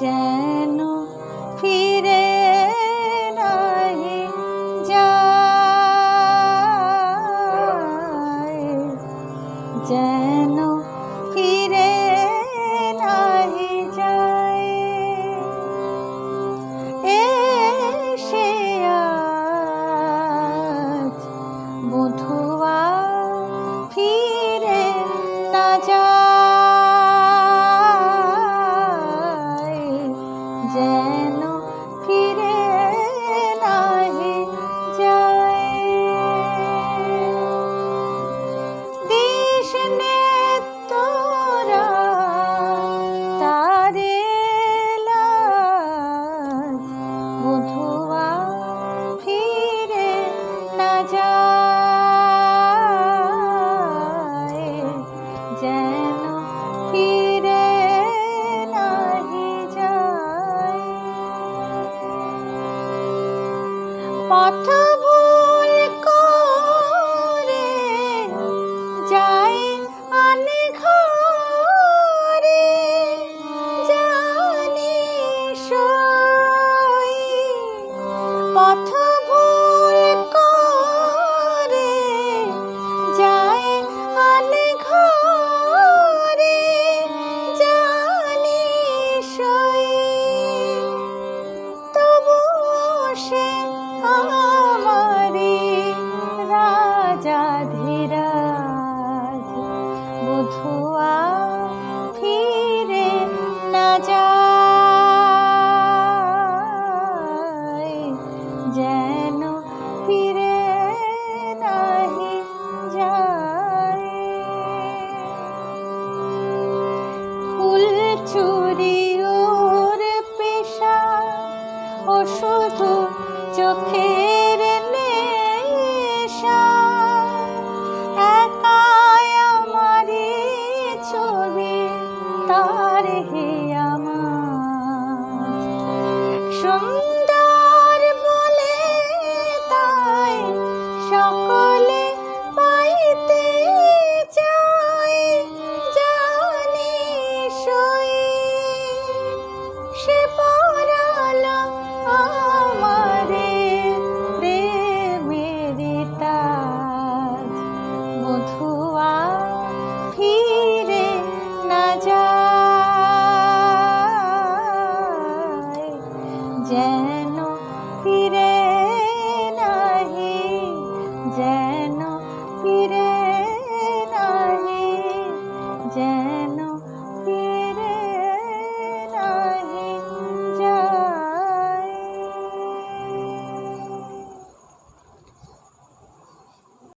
যেন ফিরে day. পথ যেন ফিরে নাহি যায়। ফুল চুরি ওর পেশা ও শুধু চোখের নেশা। একাই আমারই ছবি, তার হে আমার।